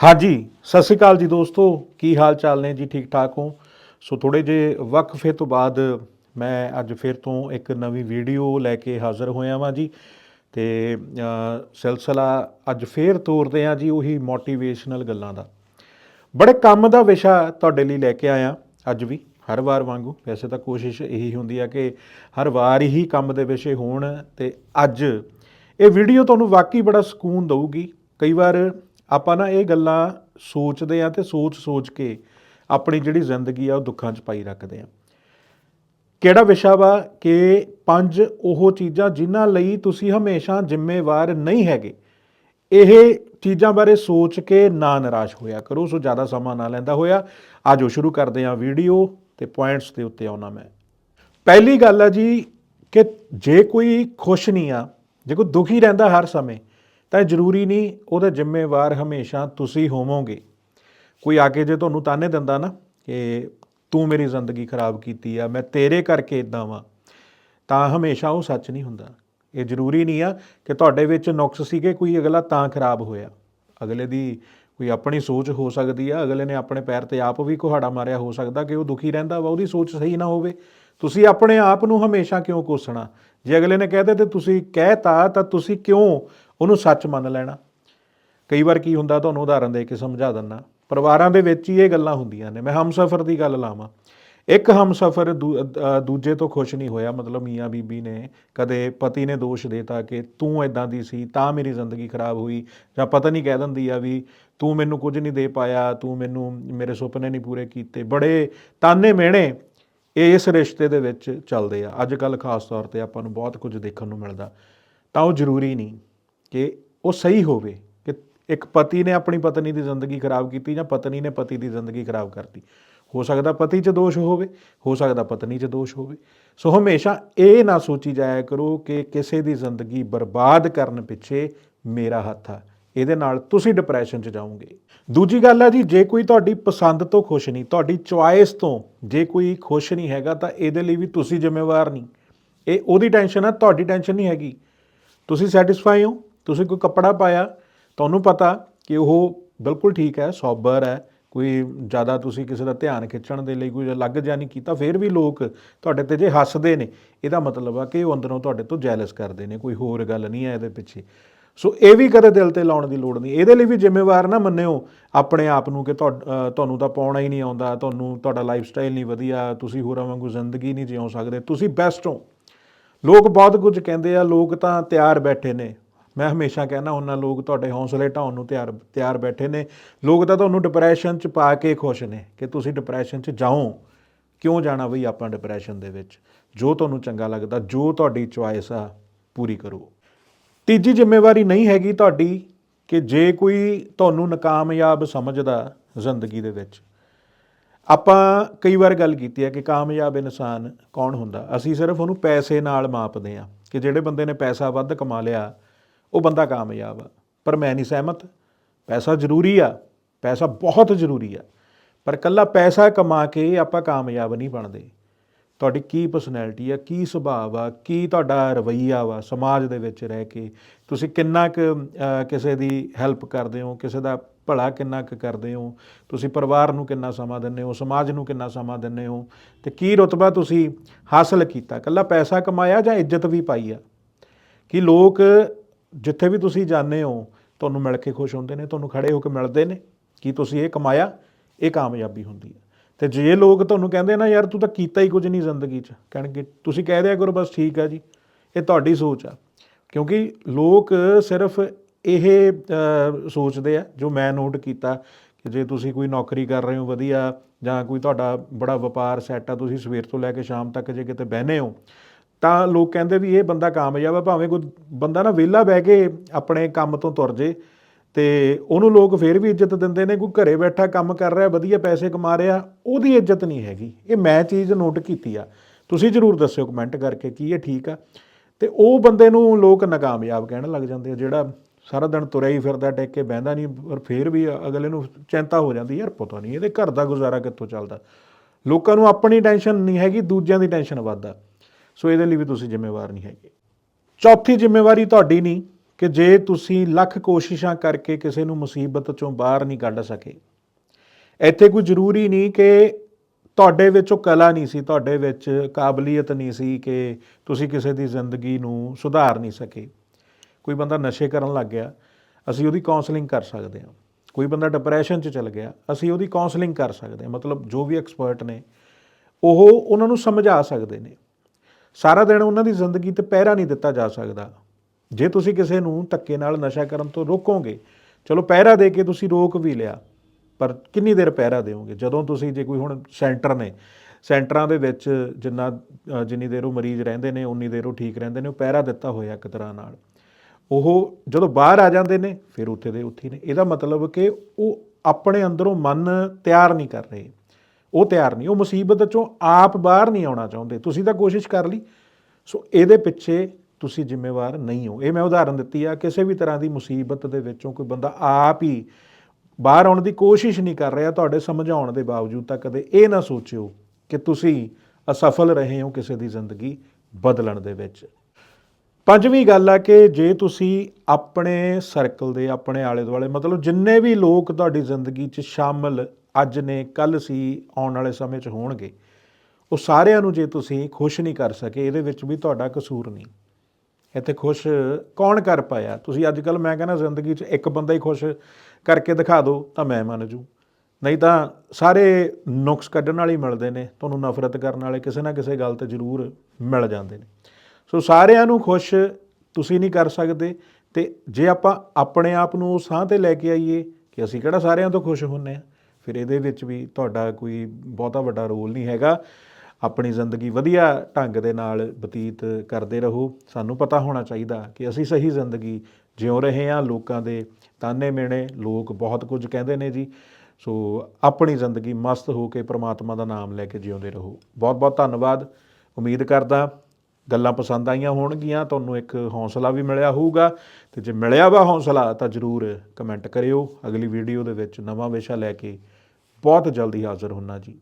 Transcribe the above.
ਹਾਂਜੀ, ਸਤਿ ਸ਼੍ਰੀ ਅਕਾਲ ਜੀ ਦੋਸਤੋ, ਕੀ ਹਾਲ ਚਾਲ ਨੇ? ਜੀ ਠੀਕ ਠਾਕ ਹੋ? ਸੋ ਥੋੜੇ ਜੇ ਵਕਫੇ ਤੋਂ ਬਾਅਦ ਮੈਂ ਅੱਜ ਫਿਰ ਤੋਂ ਇੱਕ ਨਵੀਂ ਵੀਡੀਓ ਲੈ ਕੇ ਹਾਜ਼ਰ ਹੋਇਆ ਵਾਂ ਜੀ ਤੇ ਸਿਲਸਿਲਾ ਅੱਜ ਫੇਰ ਤੋਰਦੇ ਆ ਜੀ ਉਹੀ ਮੋਟੀਵੇਸ਼ਨਲ ਗੱਲਾਂ ਦਾ। ਬੜੇ ਕੰਮ ਦਾ ਵਿਸ਼ਾ ਤੁਹਾਡੇ ਲਈ ਲੈ ਕੇ ਆਇਆ ਅੱਜ ਵੀ, ਹਰ ਵਾਰ ਵਾਂਗੂ। ਵੈਸੇ ਤਾਂ ਕੋਸ਼ਿਸ਼ ਇਹੀ ਹੁੰਦੀ ਆ ਕਿ ਹਰ ਵਾਰ ਹੀ ਕੰਮ ਦੇ ਵਿਸ਼ੇ ਹੋਣ ਤੇ ਅੱਜ ਇਹ ਵੀਡੀਓ ਤੁਹਾਨੂੰ ਵਾਕਈ ਬੜਾ ਸਕੂਨ ਦੇਊਗੀ। ਕਈ ਵਾਰ ਆਪਾਂ ਨਾ ਇਹ ਗੱਲਾਂ ਸੋਚਦੇ ਆ ਤੇ ਸੋਚ-ਸੋਚ ਕੇ ਆਪਣੀ ਜਿਹੜੀ ਜ਼ਿੰਦਗੀ ਆ ਉਹ ਦੁੱਖਾਂ 'ਚ ਪਾਈ ਰੱਖਦੇ ਆ ਕਿਹੜਾ ਵਿਸ਼ਾ ਵਾ ਕਿ ਪੰਜ ਉਹ ਚੀਜ਼ਾਂ ਜਿਨ੍ਹਾਂ ਲਈ ਤੁਸੀਂ ਹਮੇਸ਼ਾ ਜ਼ਿੰਮੇਵਾਰ ਨਹੀਂ ਹੈਗੇ, ਇਹ ਚੀਜ਼ਾਂ ਬਾਰੇ ਸੋਚ ਕੇ ਨਾ ਨਿਰਾਸ਼ ਹੋਇਆ ਕਰੋ, ਸੋ ਜ਼ਿਆਦਾ ਸਮਾਂ ਨਾ ਲੈਂਦਾ ਹੋਇਆ। ਆਜੋ ਸ਼ੁਰੂ ਕਰਦੇ ਹਾਂ ਵੀਡੀਓ ਤੇ ਪੁਆਇੰਟਸ ਦੇ ਉੱਤੇ ਆਉਣਾ ਮੈਂ। ਪਹਿਲੀ ਗੱਲ ਆ ਜੀ ਕਿ ਜੇ ਕੋਈ ਖੁਸ਼ ਨਹੀਂ ਆ, ਜੇ ਕੋਈ ਦੁਖੀ ਰਹਿੰਦਾ ਹਰ ਸਮੇਂ ਤਾਂ ਇਹ ਜ਼ਰੂਰੀ ਨਹੀਂ, ਉਹਦਾ ਜ਼ਿੰਮੇਵਾਰ ਹਮੇਸ਼ਾ ਤੁਸੀਂ ਹੋਵੋਗੇ। ਕੋਈ ਆ ਕੇ ਜੇ ਤੁਹਾਨੂੰ ਤਾਨੇ ਦਿੰਦਾ ਨਾ ਕਿ ਤੂੰ ਮੇਰੀ ਜ਼ਿੰਦਗੀ ਖਰਾਬ ਕੀਤੀ ਆ, ਮੈਂ ਤੇਰੇ ਕਰਕੇ ਇਦਾਂ ਵਾਂ, ਤਾਂ ਹਮੇਸ਼ਾ ਉਹ ਸੱਚ ਨਹੀਂ ਹੁੰਦਾ। ਇਹ ਜ਼ਰੂਰੀ ਨਹੀਂ ਆ ਕਿ ਤੁਹਾਡੇ ਵਿੱਚ ਨੁਕਸ ਸੀਗੇ, ਕੋਈ ਅਗਲਾ ਤਾਂ ਖਰਾਬ ਹੋਇਆ। ਅਗਲੇ ਦੀ ਕੋਈ ਆਪਣੀ ਸੋਚ ਹੋ ਸਕਦੀ ਆ, ਅਗਲੇ ਨੇ ਆਪਣੇ ਪੈਰ ਤੇ ਆਪ ਵੀ ਕੁਹਾੜਾ ਮਾਰਿਆ ਹੋ ਸਕਦਾ ਕਿ ਉਹ ਦੁਖੀ ਰਹਿੰਦਾ ਵਾ, ਉਹਦੀ ਸੋਚ ਸਹੀ ਨਾ ਹੋਵੇ। ਤੁਸੀਂ ਆਪਣੇ ਆਪ ਨੂੰ ਹਮੇਸ਼ਾ ਕਿਉਂ ਕੋਸਣਾ? ਜੇ ਅਗਲੇ ਨੇ ਕਹਿ ਤੇ ਤੁਸੀਂ ਕਹਿਤਾ, ਤਾਂ ਤੁਸੀਂ ਕਿਉਂ ਉਹਨੂੰ ਸੱਚ ਮੰਨ ਲੈਣਾ। ਕਈ ਵਾਰ ਕੀ ਹੁੰਦਾ, ਤੁਹਾਨੂੰ ਉਦਾਹਰਨ ਦੇ ਕੇ ਸਮਝਾ ਦਿੰਨਾ ਪਰਿਵਾਰਾਂ ਦੇ ਵਿੱਚ ਹੀ ਇਹ ਗੱਲਾਂ ਹੁੰਦੀਆਂ ਨੇ। ਮੈਂ ਹਮਸਫਰ ਦੀ ਗੱਲ ਲਾਵਾਂ। ਇੱਕ ਹਮਸਫਰ ਦੂ- ਦੂਜੇ ਤੋਂ ਖੁਸ਼ ਨਹੀਂ ਹੋਇਆ। ਮਤਲਬ ਮੀਆਂ ਬੀਬੀ ਨੇ ਕਦੇ ਪਤੀ ਨੇ ਦੋਸ਼ ਦੇਤਾ ਕਿ ਤੂੰ ਇਦਾਂ ਦੀ ਸੀ, ਤਾਂ ਮੇਰੀ ਜ਼ਿੰਦਗੀ ਖਰਾਬ ਹੋਈ। ਜਾਂ ਪਤਾ ਨਹੀਂ ਕਹਿ ਦਿੰਦੀ ਆ ਵੀ ਤੂੰ ਮੈਨੂੰ ਕੁਝ ਨਹੀਂ ਦੇ ਪਾਇਆ, ਤੂੰ ਮੈਨੂੰ ਮੇਰੇ ਸੁਪਨੇ ਨਹੀਂ ਪੂਰੇ ਕੀਤੇ। ਬੜੇ ਤਾਨੇ ਮਿਹਣੇ ਇਸ ਰਿਸ਼ਤੇ ਦੇ ਵਿੱਚ ਚੱਲਦੇ ਆ। ਅੱਜ ਕੱਲ ਖਾਸ ਤੌਰ ਤੇ ਆਪਾਂ ਨੂੰ ਬਹੁਤ ਕੁਝ ਦੇਖਣ ਨੂੰ ਮਿਲਦਾ। ਤਾਂ ਉਹ ਜ਼ਰੂਰੀ ਨਹੀਂ। ਕਿ ਉਹ ਸਹੀ ਹੋਵੇ ਕਿ ਇੱਕ ਪਤੀ ਨੇ ਆਪਣੀ ਪਤਨੀ ਦੀ ਜ਼ਿੰਦਗੀ ਖਰਾਬ ਕੀਤੀ ਜਾਂ ਪਤਨੀ ਨੇ ਪਤੀ ਦੀ ਜ਼ਿੰਦਗੀ ਖਰਾਬ ਕਰਤੀ। ਹੋ ਸਕਦਾ ਪਤੀ 'ਚ ਦੋਸ਼ ਹੋਵੇ, ਹੋ ਸਕਦਾ ਪਤਨੀ 'ਚ ਦੋਸ਼ ਹੋਵੇ। ਸੋ ਹਮੇਸ਼ਾ ਇਹ ਨਾ ਸੋਚੀ ਜਾਇਆ ਕਰੋ ਕਿ ਕਿਸੇ ਦੀ ਜ਼ਿੰਦਗੀ ਬਰਬਾਦ ਕਰਨ ਪਿੱਛੇ ਮੇਰਾ ਹੱਥ ਆ। ਇਹਦੇ ਨਾਲ ਤੁਸੀਂ ਡਿਪਰੈਸ਼ਨ 'ਚ ਜਾਓਗੇ। ਦੂਜੀ ਗੱਲ ਹੈ ਜੀ, ਜੇ ਕੋਈ ਤੁਹਾਡੀ ਪਸੰਦ ਤੋਂ ਖੁਸ਼ ਨਹੀਂ, ਤੁਹਾਡੀ ਚੁਆਇਸ ਤੋਂ ਜੇ ਕੋਈ ਖੁਸ਼ ਨਹੀਂ ਹੈਗਾ ਤਾਂ ਇਹਦੇ ਲਈ ਵੀ ਤੁਸੀਂ ਜ਼ਿੰਮੇਵਾਰ ਨਹੀਂ। ਇਹ ਉਹਦੀ ਟੈਨਸ਼ਨ ਹੈ ਤੁਹਾਡੀ ਟੈਨਸ਼ਨ ਨਹੀਂ ਹੈਗੀ। ਤੁਸੀਂ ਸੈਟੀਸਫਾਈ ਹੋ? ਤੁਸੀਂ ਕੋਈ ਕੱਪੜਾ ਪਾਇਆ, ਤੁਹਾਨੂੰ ਪਤਾ ਕਿ ਉਹ ਬਿਲਕੁਲ ਠੀਕ ਹੈ, ਸੋਬਰ ਹੈ, ਕੋਈ ਜ਼ਿਆਦਾ ਤੁਸੀਂ ਕਿਸੇ ਦਾ ਧਿਆਨ ਖਿੱਚਣ ਦੇ ਲਈ ਕੋਈ ਅਲੱਗ ਜਿਹਾ ਨਹੀਂ ਕੀਤਾ, ਫਿਰ ਵੀ ਲੋਕ ਤੁਹਾਡੇ ਤੇ ਜੇ ਹੱਸਦੇ ਨੇ, ਇਹਦਾ ਮਤਲਬ ਆ ਕਿ ਉਹ ਅੰਦਰੋਂ ਤੁਹਾਡੇ ਤੋਂ ਜੈਲਸ ਕਰਦੇ ਨੇ, ਕੋਈ ਹੋਰ ਗੱਲ ਨਹੀਂ ਹੈ ਇਹਦੇ ਪਿੱਛੇ। ਸੋ ਇਹ ਵੀ ਕਦੇ ਦਿਲ ਤੇ ਲਾਉਣ ਦੀ ਲੋੜ ਨਹੀਂ। ਇਹਦੇ ਲਈ ਵੀ ਜ਼ਿੰਮੇਵਾਰ ਨਾ ਮੰਨਿਓ, ਆਪਣੇ ਆਪ ਨੂੰ ਕਿ ਤੁਹਾ- ਤੁਹਾਨੂੰ ਤਾਂ ਪਾਉਣਾ ਹੀ ਨਹੀਂ ਆਉਂਦਾ, ਤੁਹਾਨੂੰ ਤੁਹਾਡਾ ਲਾਈਫ ਸਟਾਈਲ ਨਹੀਂ ਵਧੀਆ, ਤੁਸੀਂ ਹੋਰਾਂ ਵਾਂਗੂ ਜ਼ਿੰਦਗੀ ਨਹੀਂ ਜਿਉ ਸਕਦੇ, ਤੁਸੀਂ ਬੈਸਟ ਹੋ। ਲੋਕ ਬਹੁਤ ਕੁਝ ਕਹਿੰਦੇ ਆ, ਲੋਕ ਤਾਂ ਤਿਆਰ ਬੈਠੇ ਨੇ। ਮੈਂ ਹਮੇਸ਼ਾ ਕਹਿੰਦਾ ਉਹਨਾਂ ਲੋਕ ਤੁਹਾਡੇ ਹੌਸਲੇ ਢਾਉਣ ਨੂੰ ਤਿਆਰ ਤਿਆਰ ਬੈਠੇ ਨੇ। ਲੋਕ ਤਾਂ ਤੁਹਾਨੂੰ ਡਿਪਰੈਸ਼ਨ 'ਚ ਪਾ ਕੇ ਖੁਸ਼ ਨੇ ਕਿ ਤੁਸੀਂ ਡਿਪਰੈਸ਼ਨ 'ਚ ਜਾਓ। ਕਿਉਂ ਜਾਣਾ ਬਈ ਆਪਾਂ ਡਿਪਰੈਸ਼ਨ ਦੇ ਵਿੱਚ? ਜੋ ਤੁਹਾਨੂੰ ਚੰਗਾ ਲੱਗਦਾ, ਜੋ ਤੁਹਾਡੀ ਚੁਆਇਸ ਆ, ਪੂਰੀ ਕਰੋ। ਤੀਜੀ ਜ਼ਿੰਮੇਵਾਰੀ ਨਹੀਂ ਹੈਗੀ ਤੁਹਾਡੀ ਕਿ ਜੇ ਕੋਈ ਤੁਹਾਨੂੰ ਨਾਕਾਮਯਾਬ ਸਮਝਦਾ ਜ਼ਿੰਦਗੀ ਦੇ ਵਿੱਚ। ਆਪਾਂ ਕਈ ਵਾਰ ਗੱਲ ਕੀਤੀ ਹੈ ਕਿ ਕਾਮਯਾਬ ਇਨਸਾਨ ਕੌਣ ਹੁੰਦਾ? ਅਸੀਂ ਸਿਰਫ ਉਹਨੂੰ ਪੈਸੇ ਨਾਲ ਮਾਪਦੇ ਆ ਕਿ ਜਿਹੜੇ ਬੰਦੇ ਨੇ ਪੈਸਾ ਵੱਧ ਕਮਾ ਲਿਆ ਉਹ ਬੰਦਾ ਕਾਮਯਾਬ ਆ। ਪਰ ਮੈਂ ਨਹੀਂ ਸਹਿਮਤ। ਪੈਸਾ ਜ਼ਰੂਰੀ ਆ। ਪੈਸਾ ਬਹੁਤ ਜ਼ਰੂਰੀ ਆ। ਪਰ ਕੱਲਾ ਪੈਸਾ ਕਮਾ ਕੇ ਆਪਾਂ ਕਾਮਯਾਬ ਨਹੀਂ ਬਣਦੇ। ਤੁਹਾਡੀ ਕੀ ਪਰਸਨੈਲਿਟੀ ਆ? ਕੀ ਸੁਭਾਅ ਆ ਕੀ ਤੁਹਾਡਾ ਰਵੱਈਆ ਵਾ ਸਮਾਜ ਦੇ ਵਿੱਚ ਰਹਿ ਕੇ? ਤੁਸੀਂ ਕਿੰਨਾ ਕੁ ਕਿਸੇ ਦੀ ਹੈਲਪ ਕਰਦੇ ਹੋ? ਕਿਸੇ ਦਾ ਭਲਾ ਕਿੰਨਾ ਕੁ ਕਰਦੇ ਹੋ? ਤੁਸੀਂ ਪਰਿਵਾਰ ਨੂੰ ਕਿੰਨਾ ਸਮਾਂ ਦਿੰਦੇ ਹੋ? ਸਮਾਜ ਨੂੰ ਕਿੰਨਾ ਸਮਾਂ ਦਿੰਦੇ ਹੋ? ਤੇ ਕੀ ਰੁਤਬਾ ਤੁਸੀਂ ਹਾਸਲ ਕੀਤਾ? ਕੱਲਾ ਪੈਸਾ ਕਮਾਇਆ ਜਾਂ ਇੱਜ਼ਤ ਵੀ ਪਾਈ ਆ? ਕਿ ਲੋਕ ਜਿੱਥੇ ਵੀ ਤੁਸੀਂ ਜਾਂਦੇ ਹੋ, ਤੁਹਾਨੂੰ ਮਿਲ ਕੇ ਖੁਸ਼ ਹੁੰਦੇ ਨੇ, ਤੁਹਾਨੂੰ ਖੜੇ ਹੋ ਕੇ ਮਿਲਦੇ ਨੇ, ਕਿ ਤੁਸੀਂ ਇਹ ਕਮਾਇਆ? ਇਹ ਕਾਮਯਾਬੀ ਹੁੰਦੀ ਹੈ। ਤੇ ਜੇ ਲੋਕ ਤੁਹਾਨੂੰ ਕਹਿੰਦੇ ਨਾ, ਯਾਰ, ਤੂੰ ਤਾਂ ਕੀਤਾ ਹੀ ਕੁਝ ਨਹੀਂ ਜ਼ਿੰਦਗੀ 'ਚ। ਕਹਿਣਗੇ, ਤੁਸੀਂ ਕਹਿ ਦਿਆ ਕਰੋ, ਬਸ ਠੀਕ ਆ ਜੀ। ਇਹ ਤੁਹਾਡੀ ਸੋਚ ਆ। ਕਿਉਂਕਿ ਲੋਕ ਸਿਰਫ ਇਹ ਸੋਚਦੇ ਆ, ਜੋ ਮੈਂ ਨੋਟ ਕੀਤਾ, ਕਿ ਜੇ ਤੁਸੀਂ ਕੋਈ ਨੌਕਰੀ ਕਰ ਰਹੇ ਹੋ ਵਧੀਆ, ਜਾਂ ਕੋਈ ਤੁਹਾਡਾ ਬੜਾ ਵਪਾਰ ਸੈੱਟ ਆ, ਤੁਸੀਂ ਸਵੇਰ ਤੋਂ ਲੈ ਕੇ ਸ਼ਾਮ ਤੱਕ ਜੇ ਕਿਤੇ ਬਹਿਨੇ ਹੋ ਤਾਂ ਲੋਕ ਕਹਿੰਦੇ ਵੀ ਇਹ ਬੰਦਾ ਕਾਮਯਾਬ ਆ, ਭਾਵੇਂ ਕੋਈ ਬੰਦਾ ਨਾ ਵਿਹਲਾ ਬਹਿ ਕੇ ਆਪਣੇ ਕੰਮ ਤੋਂ ਤੁਰ ਜੇ ਤੇ ਉਹਨੂੰ ਲੋਕ ਫੇਰ ਵੀ ਇੱਜ਼ਤ ਦਿੰਦੇ ਨੇ, ਕੋਈ ਘਰੇ ਬੈਠਾ ਕੰਮ ਕਰ ਰਿਹਾ, ਵਧੀਆ ਪੈਸੇ ਕਮਾ ਰਿਹਾ, ਉਹਦੀ ਇੱਜ਼ਤ ਨਹੀਂ ਹੈਗੀ। ਇਹ ਮੈਂ ਚੀਜ਼ ਨੋਟ ਕੀਤੀ ਆ। ਤੁਸੀਂ ਜਰੂਰ ਦੱਸਿਓ ਕਮੈਂਟ ਕਰਕੇ ਕੀ ਇਹ ਠੀਕ ਆ। ਤੇ ਉਹ ਬੰਦੇ ਨੂੰ ਲੋਕ ਨਾਕਾਮਯਾਬ ਕਹਿਣ ਲੱਗ ਜਾਂਦੇ ਆ, ਜਿਹੜਾ ਸਾਰਾ ਦਿਨ ਤੁਰਿਆ ਹੀ ਫਿਰਦਾ, ਟਿਕ ਕੇ ਬਹਿੰਦਾ ਨਹੀਂ, ਪਰ ਫੇਰ ਵੀ ਅਗਲੇ ਨੂੰ ਚਿੰਤਾ ਹੋ ਜਾਂਦੀ, ਯਾਰ ਪਤਾ ਨਹੀਂ ਇਹਦੇ ਘਰ ਦਾ ਗੁਜ਼ਾਰਾ ਕਿੱਥੋਂ ਚੱਲਦਾ। ਲੋਕਾਂ ਨੂੰ ਆਪਣੀ ਟੈਨਸ਼ਨ ਨਹੀਂ ਹੈਗੀ, ਦੂਜਿਆਂ ਦੀ ਟੈਨਸ਼ਨ ਵੱਧਦਾ। ਸੋ ਇਹਦੇ ਲਈ ਵੀ ਤੁਸੀਂ ਜ਼ਿੰਮੇਵਾਰ ਨਹੀਂ ਹੈਗੇ। ਚੌਥੀ ਜ਼ਿੰਮੇਵਾਰੀ ਤੁਹਾਡੀ ਨਹੀਂ ਕਿ ਜੇ ਤੁਸੀਂ ਲੱਖ ਕੋਸ਼ਿਸ਼ਾਂ ਕਰਕੇ ਕਿਸੇ ਨੂੰ ਮੁਸੀਬਤ ਚੋਂ ਬਾਹਰ ਨਹੀਂ ਕੱਢ ਸਕੇ। ਇੱਥੇ ਕੋਈ ਜ਼ਰੂਰੀ ਨਹੀਂ ਕਿ ਤੁਹਾਡੇ ਵਿੱਚ ਉਹ ਕਲਾ ਨਹੀਂ ਸੀ, ਤੁਹਾਡੇ ਵਿੱਚ ਕਾਬਲੀਅਤ ਨਹੀਂ ਸੀ ਕਿ ਤੁਸੀਂ ਕਿਸੇ ਦੀ ਜ਼ਿੰਦਗੀ ਨੂੰ ਸੁਧਾਰ ਨਹੀਂ ਸਕੇ। ਕੋਈ ਬੰਦਾ ਨਸ਼ੇ ਕਰਨ ਲੱਗ ਗਿਆ, ਅਸੀਂ ਉਹਦੀ ਕਾਉਂਸਲਿੰਗ ਕਰ ਸਕਦੇ ਹਾਂ। ਕੋਈ ਬੰਦਾ ਡਿਪਰੈਸ਼ਨ 'ਚ ਚਲ ਗਿਆ, ਅਸੀਂ ਉਹਦੀ ਕਾਉਂਸਲਿੰਗ ਕਰ ਸਕਦੇ ਹਾਂ। ਮਤਲਬ ਜੋ ਵੀ ਐਕਸਪਰਟ ਨੇ, ਉਹ ਉਹਨਾਂ ਨੂੰ ਸਮਝਾ ਸਕਦੇ ਨੇ। ਸਾਰਾ ਦਿਨ ਉਹਨਾਂ ਦੀ ਜ਼ਿੰਦਗੀ ਤੇ ਪਹਿਰਾ ਨਹੀਂ ਦਿੱਤਾ ਜਾ ਸਕਦਾ। ਜੇ ਤੁਸੀਂ ਕਿਸੇ ਨੂੰ ਧੱਕੇ ਨਾਲ ਨਸ਼ਾ ਕਰਨ ਤੋਂ ਰੋਕੋਗੇ, ਚਲੋ ਪਹਿਰਾ ਦੇ ਕੇ ਤੁਸੀਂ ਰੋਕ ਵੀ ਲਿਆ, ਪਰ ਕਿੰਨੀ ਦੇਰ ਪਹਿਰਾ ਦਿਓਗੇ? ਜਦੋਂ ਤੁਸੀਂ ਜੇ ਕੋਈ ਹੁਣ ਸੈਂਟਰ ਨੇ, ਸੈਂਟਰਾਂ ਦੇ ਵਿੱਚ ਜਿੰਨਾ ਜਿੰਨੀ ਦੇਰ ਉਹ ਮਰੀਜ਼ ਰਹਿੰਦੇ ਨੇ, ਉਨੀ ਦੇਰ ਉਹ ਠੀਕ ਰਹਿੰਦੇ ਨੇ, ਉਹ ਪਹਿਰਾ ਦਿੱਤਾ ਹੋਇਆ ਇੱਕ ਤਰ੍ਹਾਂ ਨਾਲ। ਉਹ ਜਦੋਂ ਬਾਹਰ ਆ ਜਾਂਦੇ ਨੇ, ਫਿਰ ਉੱਥੇ ਦੇ ਉੱਥੇ ਨੇ। ਇਹਦਾ ਮਤਲਬ ਕਿ ਉਹ ਆਪਣੇ ਅੰਦਰੋਂ ਮਨ ਤਿਆਰ ਨਹੀਂ ਕਰ ਰਹੇ। ਉਹ ਤਿਆਰ ਨਹੀਂ, ਉਹ ਮੁਸੀਬਤ ਚੋਂ ਆਪ ਬਾਹਰ ਨਹੀਂ ਆਉਣਾ ਚਾਹੁੰਦੇ। ਤੁਸੀਂ ਤਾਂ ਕੋਸ਼ਿਸ਼ ਕਰ ਲਈ। ਸੋ ਇਹਦੇ ਪਿੱਛੇ ਤੁਸੀਂ ਜ਼ਿੰਮੇਵਾਰ ਨਹੀਂ ਹੋ। ਇਹ ਮੈਂ ਉਦਾਹਰਨ ਦਿੱਤੀ ਆ, ਕਿਸੇ ਵੀ ਤਰ੍ਹਾਂ ਦੀ ਮੁਸੀਬਤ ਦੇ ਵਿੱਚੋਂ ਕੋਈ ਬੰਦਾ ਆਪ ਹੀ ਬਾਹਰ ਆਉਣ ਦੀ ਕੋਸ਼ਿਸ਼ ਨਹੀਂ ਕਰ ਰਿਹਾ, ਤੁਹਾਡੇ ਸਮਝਾਉਣ ਦੇ ਬਾਵਜੂਦ ਤਾਂ ਕਦੇ ਇਹ ਨਾ ਸੋਚਿਓ ਕਿ ਤੁਸੀਂ ਅਸਫਲ ਰਹੇ ਹੋ ਕਿਸੇ ਦੀ ਜ਼ਿੰਦਗੀ ਬਦਲਣ ਦੇ ਵਿੱਚ। ਪੰਜਵੀਂ ਗੱਲ ਆ ਕਿ ਜੇ ਤੁਸੀਂ ਆਪਣੇ ਸਰਕਲ ਦੇ, ਆਪਣੇ ਆਲੇ ਦੁਆਲੇ ਮਤਲਬ ਜਿੰਨੇ ਵੀ ਲੋਕ ਤੁਹਾਡੀ ਜ਼ਿੰਦਗੀ 'ਚ ਸ਼ਾਮਲ ਅੱਜ ਨੇ ਕੱਲ ਸੀ, ਆਉਣ ਵਾਲੇ ਸਮੇਂ 'ਚ ਹੋਣਗੇ। ਉਹ ਸਾਰਿਆਂ ਨੂੰ ਜੇ ਤੁਸੀਂ ਖੁਸ਼ ਨਹੀਂ ਕਰ ਸਕੇ, ਇਹਦੇ ਵਿੱਚ ਵੀ ਤੁਹਾਡਾ ਕਸੂਰ ਨਹੀਂ। ਇੱਥੇ ਖੁਸ਼ ਕੌਣ ਕਰ ਪਾਇਆ? ਤੁਸੀਂ ਅੱਜ ਕੱਲ ਮੈਂ ਕਹਿੰਦਾ ਜ਼ਿੰਦਗੀ 'ਚ ਇੱਕ ਬੰਦਾ ਹੀ ਖੁਸ਼ ਕਰਕੇ ਦਿਖਾ ਦਿਓ ਤਾਂ ਮੈਂ ਮੰਨ ਜੂ। ਨਹੀਂ ਤਾਂ ਸਾਰੇ ਨੁਕਸ ਕੱਢਣ ਵਾਲੇ ਮਿਲਦੇ ਨੇ, ਤੁਹਾਨੂੰ ਨਫ਼ਰਤ ਕਰਨ ਵਾਲੇ ਕਿਸੇ ਨਾ ਕਿਸੇ ਗੱਲ ਤੇ ਜ਼ਰੂਰ ਮਿਲ ਜਾਂਦੇ ਨੇ। ਸੋ ਸਾਰਿਆਂ ਨੂੰ ਖੁਸ਼ ਤੁਸੀਂ ਨਹੀਂ ਕਰ ਸਕਦੇ, ਤੇ ਜੇ ਆਪਾਂ ਆਪਣੇ ਆਪ ਨੂੰ ਸਾਹ ਤੇ ਲੈ ਕੇ ਆਈਏ ਕਿ ਅਸੀਂ ਕਿਹੜਾ ਸਾਰਿਆਂ ਤੋਂ ਖੁਸ਼ ਹੁੰਨੇ ਆ ਫਿਰ ਇਹਦੇ ਵਿੱਚ ਵੀ ਤੁਹਾਡਾ ਕੋਈ ਬਹੁਤਾ ਵੱਡਾ ਰੋਲ ਨਹੀਂ ਹੈਗਾ। ਆਪਣੀ ਜ਼ਿੰਦਗੀ ਵਧੀਆ ਢੰਗ ਦੇ ਨਾਲ ਬਤੀਤ ਕਰਦੇ ਰਹੋ। ਸਾਨੂੰ ਪਤਾ ਹੋਣਾ ਚਾਹੀਦਾ ਕਿ ਅਸੀਂ ਸਹੀ ਜ਼ਿੰਦਗੀ ਜਿਉ ਰਹੇ ਹਾਂ, ਲੋਕਾਂ ਦੇ ਤਾਨੇ ਮੇਣੇ ਲੋਕ ਬਹੁਤ ਕੁਝ ਕਹਿੰਦੇ ਨੇ ਜੀ। ਸੋ ਆਪਣੀ ਜ਼ਿੰਦਗੀ ਮਸਤ ਹੋ ਕੇ ਪ੍ਰਮਾਤਮਾ ਦਾ ਨਾਮ ਲੈ ਕੇ ਜਿਉਂਦੇ ਰਹੋ। ਬਹੁਤ ਬਹੁਤ ਧੰਨਵਾਦ। ਉਮੀਦ ਕਰਦਾ ਗੱਲਾਂ ਪਸੰਦ ਆਈਆਂ ਹੋਣਗੀਆਂ, ਤੁਹਾਨੂੰ ਇੱਕ ਹੌਸਲਾ ਵੀ ਮਿਲਿਆ ਹੋਊਗਾ। ਤੇ ਜੇ ਮਿਲਿਆ ਵਾ ਹੌਸਲਾ ਤਾਂ ਜਰੂਰ ਕਮੈਂਟ ਕਰਿਓ। ਅਗਲੀ ਵੀਡੀਓ ਦੇ ਵਿੱਚ ਨਵਾਂ ਵਿਸ਼ਾ ਲੈ ਕੇ ਬਹੁਤ ਜਲਦੀ ਹਾਜ਼ਰ ਹੁੰਨਾ ਜੀ।